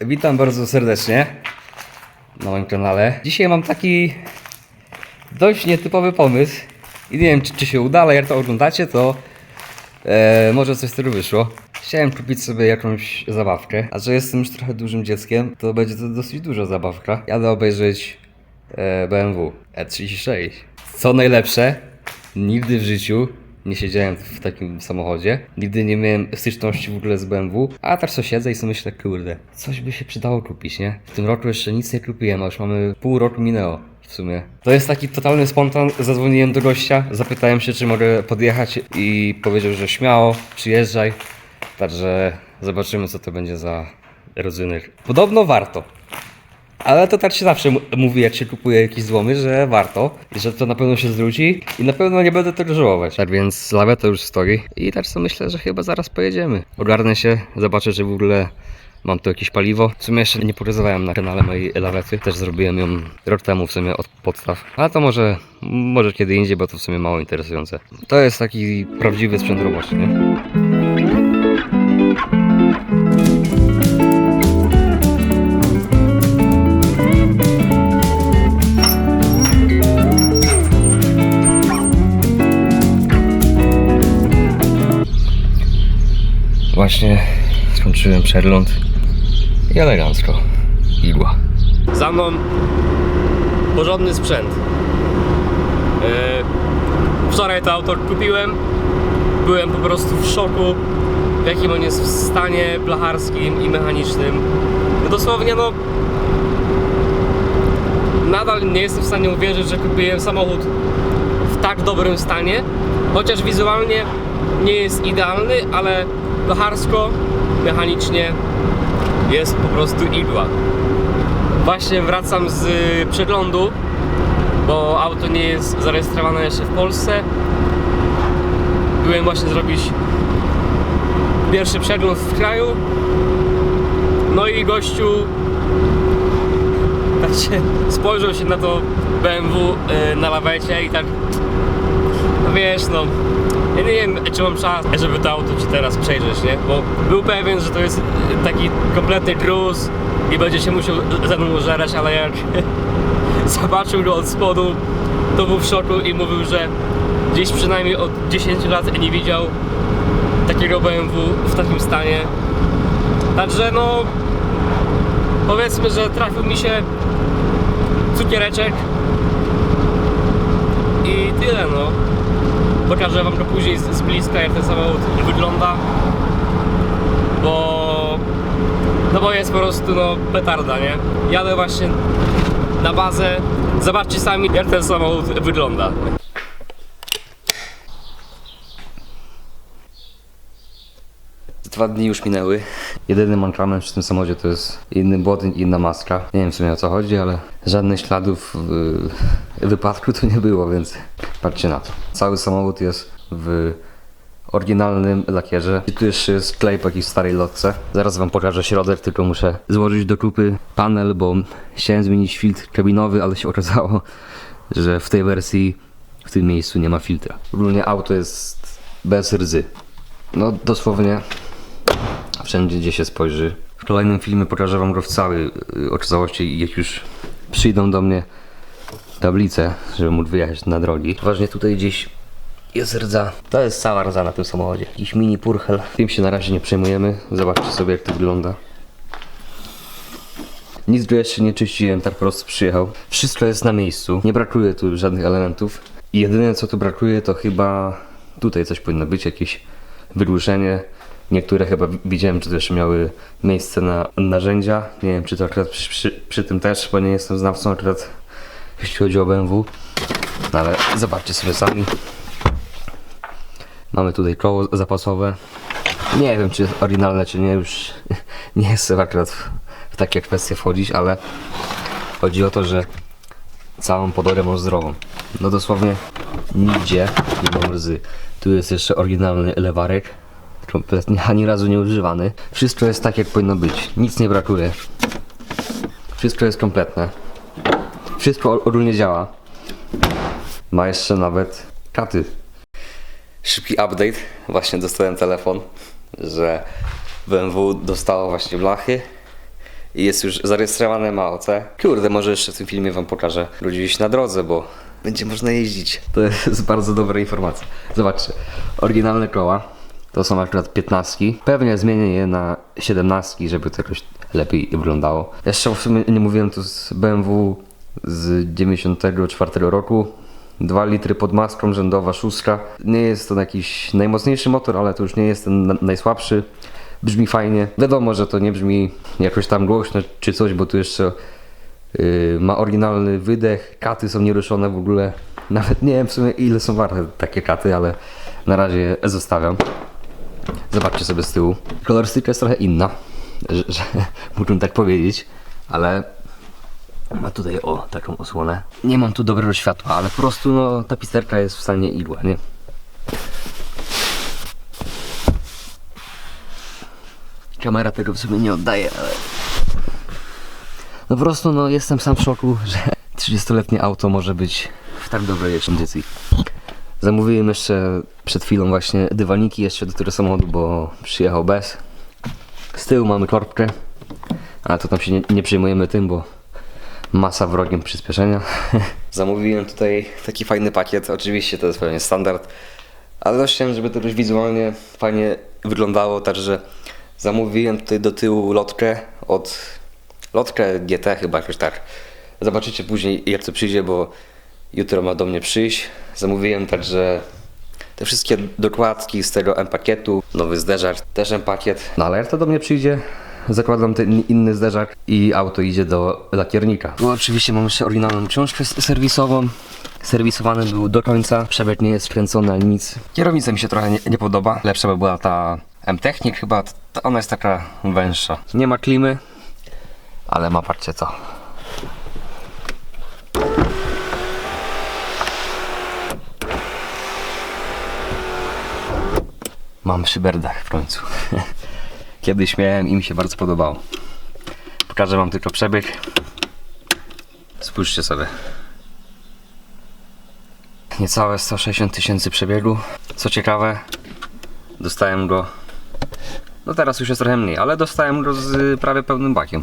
Witam bardzo serdecznie na moim kanale. Dzisiaj mam taki dość nietypowy pomysł i nie wiem czy, czy się uda, ale jak to oglądacie to e, może coś z tego wyszło. Chciałem kupić sobie jakąś zabawkę, a że jestem już trochę dużym dzieckiem, to będzie to dosyć duża zabawka. Jadę obejrzeć e, BMW E36. Co najlepsze, nigdy w życiu nie siedziałem w takim samochodzie. Nigdy nie miałem styczności w ogóle z BMW. A tak sobie siedzę i sobie myślę, kurde, coś by się przydało kupić, nie? W tym roku jeszcze nic nie kupiłem, a już mamy pół roku minęło. W sumie. To jest taki totalny spontan. Zadzwoniłem do gościa, zapytałem się, czy mogę podjechać i powiedział, że śmiało, przyjeżdżaj. Także zobaczymy, co to będzie za rodzynek. Podobno warto. Ale to tak się zawsze mówi, jak się kupuje jakieś złomy, że warto i że to na pewno się zwróci i na pewno nie będę tego żałować. Tak więc laweta już stoi i tak sobie myślę, że chyba zaraz pojedziemy. Ogarnę się, zobaczę, czy w ogóle mam tu jakieś paliwo. W sumie jeszcze nie pokazywałem na kanale mojej lawety, też zrobiłem ją rok temu w sumie od podstaw. Ale to może, może kiedy indziej, bo to w sumie mało interesujące. To jest taki prawdziwy sprzęt roboczy, nie? Właśnie skończyłem przegląd i elegancko. Igła. Za mną porządny sprzęt. Yy, wczoraj to auto kupiłem. Byłem po prostu w szoku, w jakim on jest w stanie blacharskim i mechanicznym. No dosłownie no nadal nie jestem w stanie uwierzyć, że kupiłem samochód w tak dobrym stanie, chociaż wizualnie nie jest idealny, ale blacharsko, mechanicznie jest po prostu igła. Właśnie wracam z przeglądu, bo auto nie jest zarejestrowane jeszcze w Polsce. Byłem właśnie zrobić pierwszy przegląd w kraju. No i gościu tak się spojrzał się na to BMW y, na lawecie i tak no wiesz no ja nie wiem czy mam czas, żeby to auto ci teraz przejrzeć, nie? Bo był pewien, że to jest taki kompletny gruz i będzie się musiał ze mną użerać, ale jak zobaczył go od spodu, to był w szoku i mówił, że gdzieś przynajmniej od 10 lat nie widział takiego BMW w takim stanie. Także no powiedzmy, że trafił mi się cukiereczek i tyle no. Pokażę wam go później z, z bliska jak ten samochód wygląda. Bo no bo jest po prostu no petarda, nie? Jadę właśnie na bazę. Zobaczcie sami jak ten samochód wygląda. Dwa dni już minęły. Jedyny mankament przy tym samochodzie to jest inny błotnik i inna maska. Nie wiem w sumie o co chodzi, ale żadnych śladów y, wypadku tu nie było, więc patrzcie na to. Cały samochód jest w oryginalnym lakierze. I tu jeszcze jest klej po jakiejś starej lotce. Zaraz wam pokażę środek, tylko muszę złożyć do kupy panel, bo chciałem zmienić filtr kabinowy, ale się okazało, że w tej wersji w tym miejscu nie ma filtra. Ogólnie auto jest bez rdzy. No dosłownie wszędzie gdzie się spojrzy. W kolejnym filmie pokażę wam go w całej y, okazałości jak już przyjdą do mnie tablice, żeby móc wyjechać na drogi. Ważnie tutaj gdzieś jest rdza. To jest cała rdza na tym samochodzie. Jakiś mini purchel. Tym się na razie nie przejmujemy. Zobaczcie sobie jak to wygląda. Nic go jeszcze nie czyściłem, tak po prostu przyjechał. Wszystko jest na miejscu. Nie brakuje tu żadnych elementów. Jedyne co tu brakuje to chyba tutaj coś powinno być, jakieś wygłuszenie. Niektóre chyba widziałem, czy też miały miejsce na narzędzia. Nie wiem, czy to akurat przy, przy, przy tym też, bo nie jestem znawcą akurat jeśli chodzi o BMW. No ale zobaczcie sobie sami. Mamy tutaj koło zapasowe. Nie wiem, czy jest oryginalne, czy nie. Już nie chcę akurat w, w takie kwestie wchodzić, ale chodzi o to, że całą podorę mam zdrową. No dosłownie nigdzie nie mam rdzy. Tu jest jeszcze oryginalny lewarek. Kompletnie ani razu nie używany. Wszystko jest tak, jak powinno być. Nic nie brakuje. Wszystko jest kompletne. Wszystko ogólnie działa. Ma jeszcze nawet katy. Szybki update. Właśnie dostałem telefon, że BMW dostało właśnie blachy i jest już zarejestrowane ma OC. Kurde, może jeszcze w tym filmie wam pokażę ludzi gdzieś na drodze, bo będzie można jeździć. To jest bardzo dobra informacja. Zobaczcie, oryginalne koła to są akurat 15. Pewnie zmienię je na 17, żeby to jakoś lepiej wyglądało. Jeszcze w sumie nie mówiłem tu z BMW z 94 roku. 2 litry pod maską, rzędowa szóstka. Nie jest to jakiś najmocniejszy motor, ale to już nie jest ten na- najsłabszy. Brzmi fajnie. Wiadomo, że to nie brzmi jakoś tam głośno czy coś, bo tu jeszcze yy, ma oryginalny wydech. Katy są nieruszone w ogóle. Nawet nie wiem w sumie ile są warte takie katy, ale na razie zostawiam. Zobaczcie sobie z tyłu. Kolorystyka jest trochę inna, że, że mógłbym tak powiedzieć, ale ma tutaj o taką osłonę. Nie mam tu dobrego światła, ale po prostu no ta pisterka jest w stanie igła, nie? Kamera tego w sumie nie oddaje, ale... No po prostu no jestem sam w szoku, że 30-letnie auto może być w tak dobrej kondycji. Zamówiłem jeszcze przed chwilą właśnie dywaniki jeszcze do tego samochodu, bo przyjechał bez. Z tyłu mamy korbkę, ale to tam się nie, nie przejmujemy tym, bo masa wrogiem przyspieszenia. Zamówiłem tutaj taki fajny pakiet, oczywiście to jest pewnie standard, ale chciałem, żeby to już wizualnie fajnie wyglądało, także zamówiłem tutaj do tyłu lotkę od lotkę GT chyba jakoś tak. Zobaczycie później jak to przyjdzie, bo jutro ma do mnie przyjść. Zamówiłem także te wszystkie dokładki z tego M-pakietu, nowy zderzak, też M-pakiet. No ale jak to do mnie przyjdzie, zakładam ten inny zderzak i auto idzie do lakiernika. Tu oczywiście mam jeszcze oryginalną książkę serwisową. Serwisowany był do końca, przebieg nie jest skręcony ani nic. Kierownica mi się trochę nie, nie podoba, lepsza by była ta M-Technik chyba, ona jest taka węższa. Nie ma klimy, ale ma patrzcie co. Mam szyberdach w końcu. Kiedyś miałem i mi się bardzo podobało. Pokażę wam tylko przebieg. Spójrzcie sobie. Niecałe 160 tysięcy przebiegu. Co ciekawe, dostałem go. No teraz już jest trochę mniej, ale dostałem go z y, prawie pełnym bakiem.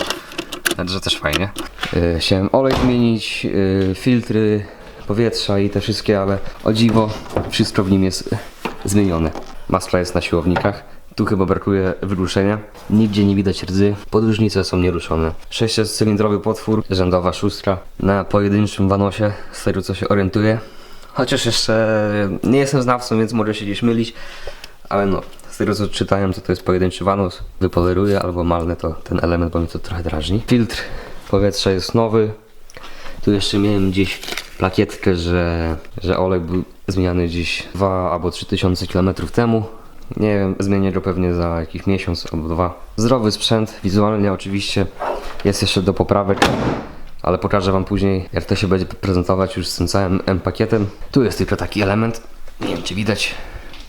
Także też fajnie. Yy, chciałem olej zmienić, yy, filtry powietrza i te wszystkie, ale o dziwo wszystko w nim jest y, zmienione. Masła jest na siłownikach. Tu chyba brakuje wygłuszenia. Nigdzie nie widać rdzy. Podróżnice są nieruszone. Sześciocylindrowy potwór, rzędowa szóstka na pojedynczym wanosie, z tego co się orientuję. Chociaż jeszcze nie jestem znawcą, więc może się gdzieś mylić. Ale no, z tego co czytałem, to to jest pojedynczy wanos. Wypoleruje albo malne to ten element, bo mnie to trochę drażni. Filtr powietrza jest nowy. Tu jeszcze miałem gdzieś plakietkę, że, że olej był zmieniany gdzieś 2 albo 3 tysiące kilometrów temu. Nie wiem, zmienię go pewnie za jakiś miesiąc albo dwa. Zdrowy sprzęt, wizualnie oczywiście jest jeszcze do poprawek, ale pokażę Wam później, jak to się będzie prezentować już z tym całym M-pakietem. Tu jest tylko taki element, nie wiem czy widać,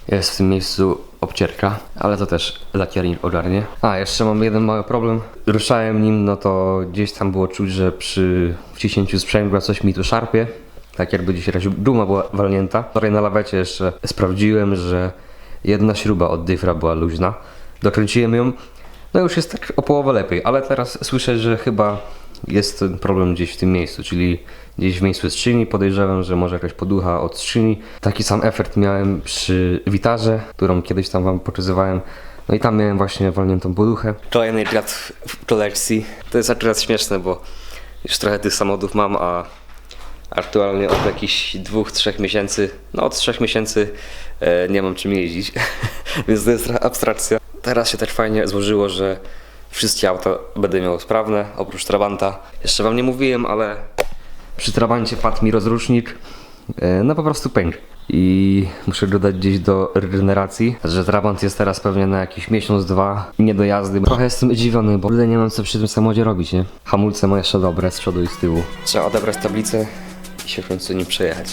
jest w tym miejscu obcierka, ale to też lakiernik ogarnie. A, jeszcze mam jeden mały problem. Ruszałem nim, no to gdzieś tam było czuć, że przy wciśnięciu sprzęgła coś mi tu szarpie. Tak jakby jakaś duma była walnięta. Wczoraj na lawecie jeszcze sprawdziłem, że jedna śruba od dyfra była luźna. Dokręciłem ją, no już jest tak o połowę lepiej, ale teraz słyszę, że chyba jest problem gdzieś w tym miejscu, czyli gdzieś w miejscu skrzyni. Podejrzewam, że może jakaś poducha od skrzyni. Taki sam efekt miałem przy witarze, którą kiedyś tam wam pokazywałem. No i tam miałem właśnie walniętą poduchę. Kolejny grad w kolekcji. To jest akurat śmieszne, bo już trochę tych samochodów mam, a aktualnie od jakichś dwóch, trzech miesięcy, no od trzech miesięcy e, nie mam czym jeździć, więc to jest abstrakcja. Teraz się tak fajnie złożyło, że wszystkie auta będę miał sprawne, oprócz Trabanta. Jeszcze wam nie mówiłem, ale przy Trabancie padł mi rozrusznik, e, no po prostu pękł. I muszę go dać gdzieś do regeneracji, że Trabant jest teraz pewnie na jakiś miesiąc, dwa nie do jazdy. Trochę jestem zdziwiony, bo nie mam co przy tym samochodzie robić, nie? Hamulce ma jeszcze dobre z przodu i z tyłu. Trzeba odebrać tablicę i się w końcu nim przejechać.